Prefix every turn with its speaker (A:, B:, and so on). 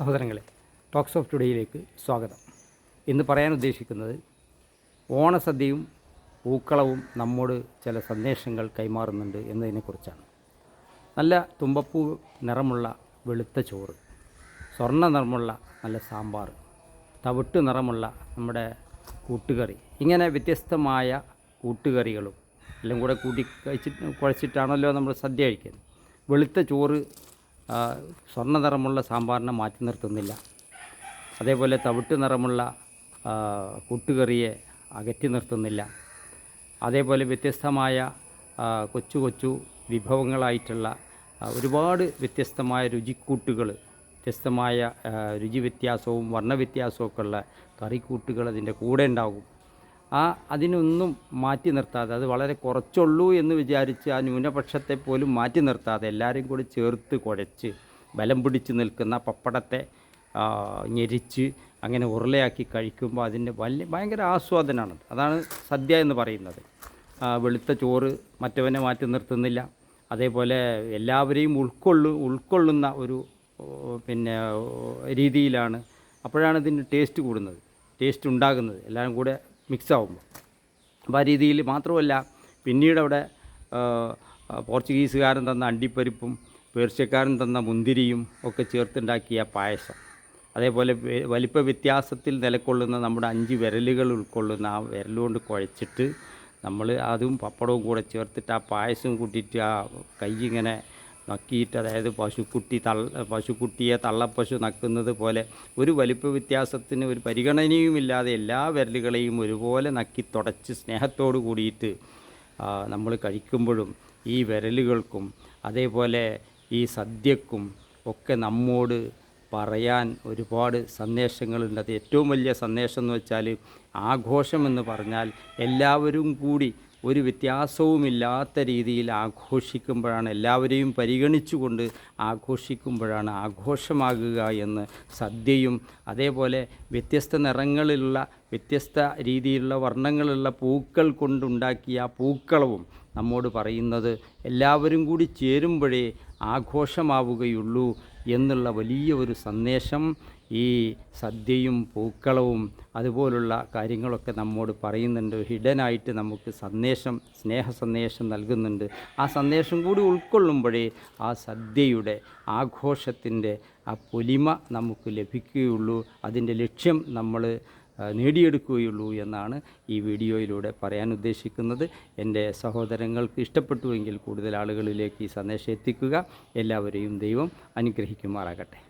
A: സഹോദരങ്ങളെ talks of ടുഡേയിലേക്ക് സ്വാഗതം. ഇന്ന് പറയാൻ ഉദ്ദേശിക്കുന്നത് ഓണസദ്യയും പൂക്കളവും നമ്മോട് ചില സന്ദേശങ്ങൾ കൈമാറുന്നുണ്ട് എന്നതിനെക്കുറിച്ചാണ്. നല്ല തുമ്പപ്പൂ നിറമുള്ള വെളുത്ത ചോറ് സ്വർണ നിറമുള്ള നല്ല സാമ്പാർ തവിട്ട് നിറമുള്ള നമ്മുടെ കൂട്ടുകറി ഇങ്ങനെ വ്യത്യസ്തമായ കൂട്ടുകറികളും എല്ലാം കൂടെ കൂട്ടി കഴിച്ചിട്ട് കുഴച്ചിട്ടാണല്ലോ നമ്മൾ സദ്യ കഴിക്കുന്നത്. വെളുത്ത ചോറ് സ്വർണ നിറമുള്ള സാമ്പാറിനെ മാറ്റി നിർത്തുന്നില്ല. അതേപോലെ തവിട്ട് നിറമുള്ള കൂട്ടുകറിയെ അകറ്റി നിർത്തുന്നില്ല. അതേപോലെ വ്യത്യസ്തമായ കൊച്ചു കൊച്ചു വിഭവങ്ങളായിട്ടുള്ള ഒരുപാട് വ്യത്യസ്തമായ രുചിക്കൂട്ടുകൾ വ്യത്യസ്തമായ രുചി വ്യത്യാസവും വർണവ്യത്യാസവും ഒക്കെ ഉള്ള കറിക്കൂട്ടുകൾ അതിന്റെ കൂടെ ഉണ്ടാകും. ആ അതിനൊന്നും മാറ്റി നിർത്താതെ അത് വളരെ കുറച്ചുള്ളൂ എന്ന് വിചാരിച്ച് ആ ന്യൂനപക്ഷത്തെ പോലും മാറ്റി നിർത്താതെ എല്ലാവരും കൂടി ചേർത്ത് കുഴച്ച് ബലം പിടിച്ച് നിൽക്കുന്ന പപ്പടത്തെ ഞെരിച്ച് അങ്ങനെ ഉരുളയാക്കി കഴിക്കുമ്പോൾ അതിന്റെ വലിയ ഭയങ്കര ആസ്വാദനമാണ് അതാണ് സദ്യ എന്ന് പറയുന്നത്. വെളുത്ത ചോറ് മറ്റവനെ മാറ്റി നിർത്തുന്നില്ല. അതേപോലെ എല്ലാവരെയും ഉൾക്കൊള്ളു ഉൾക്കൊള്ളുന്ന ഒരു പിന്നെ രീതിയിലാണ് അപ്പോഴാണ് ഇതിന്റെ ടേസ്റ്റ് കൂടുന്നത്. ടേസ്റ്റ് ഉണ്ടാകുന്നത്. എല്ലാവരും കൂടെ മിക്സ് അപ്പം ആ രീതിയിൽ മാത്രമല്ല പിന്നീട് അവിടെ പോർച്ചുഗീസുകാരൻ തന്ന അണ്ടിപ്പരിപ്പും പേർഷ്യക്കാരൻ തന്ന മുന്തിരിയും ഒക്കെ ചേർത്തുണ്ടാക്കിയ പായസം. അതേപോലെ വലിപ്പ വ്യത്യാസത്തിൽ നിലക്കൊള്ളുന്ന നമ്മുടെ അഞ്ച് വിരലുകൾ ഉൾക്കൊള്ളുന്ന ആ വിരലുകൊണ്ട് കുഴച്ചിട്ട് നമ്മൾ അതും പപ്പടവും കൂടെ ചേർത്തിട്ട് ആ പായസം കൂട്ടിയിട്ട് ആ കൈ ഇങ്ങനെ നക്കിയിട്ട് അതായത് പശുക്കുട്ടി തള്ള പശുക്കുട്ടിയെ തള്ളപ്പശു നക്കുന്നത് പോലെ ഒരു വലിപ്പ വ്യത്യാസത്തിന് ഒരു പരിഗണനയുമില്ലാതെ എല്ലാ വിരലുകളെയും ഒരുപോലെ നക്കി തുടച്ച് സ്നേഹത്തോടു കൂടിയിട്ട് നമ്മൾ കഴിക്കുമ്പോഴും ഈ വിരലുകൾക്കും അതേപോലെ ഈ സദ്യക്കും ഒക്കെ നമ്മോട് പറയാൻ ഒരുപാട് സന്ദേശങ്ങളുണ്ട്. അത് ഏറ്റവും വലിയ സന്ദേശം എന്ന് വെച്ചാൽ ആഘോഷം എന്ന് പറഞ്ഞാൽ എല്ലാവരും കൂടി ഒരു വ്യത്യാസവുമില്ലാത്ത രീതിയിൽ ആഘോഷിക്കുമ്പോഴാണ് എല്ലാവരെയും പരിഗണിച്ചുകൊണ്ട് ആഘോഷിക്കുമ്പോഴാണ് ആഘോഷമാകുക എന്ന് സദ്യയും അതേപോലെ വ്യത്യസ്ത നിറങ്ങളിലുള്ള വ്യത്യസ്ത രീതിയിലുള്ള വർണങ്ങളുള്ള പൂക്കൾ കൊണ്ടുണ്ടാക്കിയ പൂക്കളവും നമ്മോട് പറയുന്നത് എല്ലാവരും കൂടി ചേരുമ്പോഴേ ആഘോഷമാവുകയുള്ളൂ എന്നുള്ള വലിയ ഒരു സന്ദേശം ഈ സദ്യയും പൂക്കളവും അതുപോലുള്ള കാര്യങ്ങളൊക്കെ നമ്മോട് പറയുന്നുണ്ട്. ഹിഡനായിട്ട് നമുക്ക് സന്ദേശം സ്നേഹ സന്ദേശം നൽകുന്നുണ്ട്. ആ സന്ദേശം കൂടി ഉൾക്കൊള്ളുമ്പോഴേ ആ സദ്യയുടെ ആഘോഷത്തിന്റെ ആ പൊലിമ നമുക്ക് ലഭിക്കുകയുള്ളൂ. അതിന്റെ ലക്ഷ്യം നമ്മൾ നേടിയെടുക്കുകയുള്ളൂ എന്നാണ് ഈ വീഡിയോയിലൂടെ പറയാൻ ഉദ്ദേശിക്കുന്നത്. എന്റെ സഹോദരങ്ങൾക്ക് ഇഷ്ടപ്പെട്ടുവെങ്കിൽ കൂടുതൽ ആളുകളിലേക്ക് ഈ സന്ദേശം എത്തിക്കുക. എല്ലാവരെയും ദൈവം അനുഗ്രഹിക്കുമാറാകട്ടെ.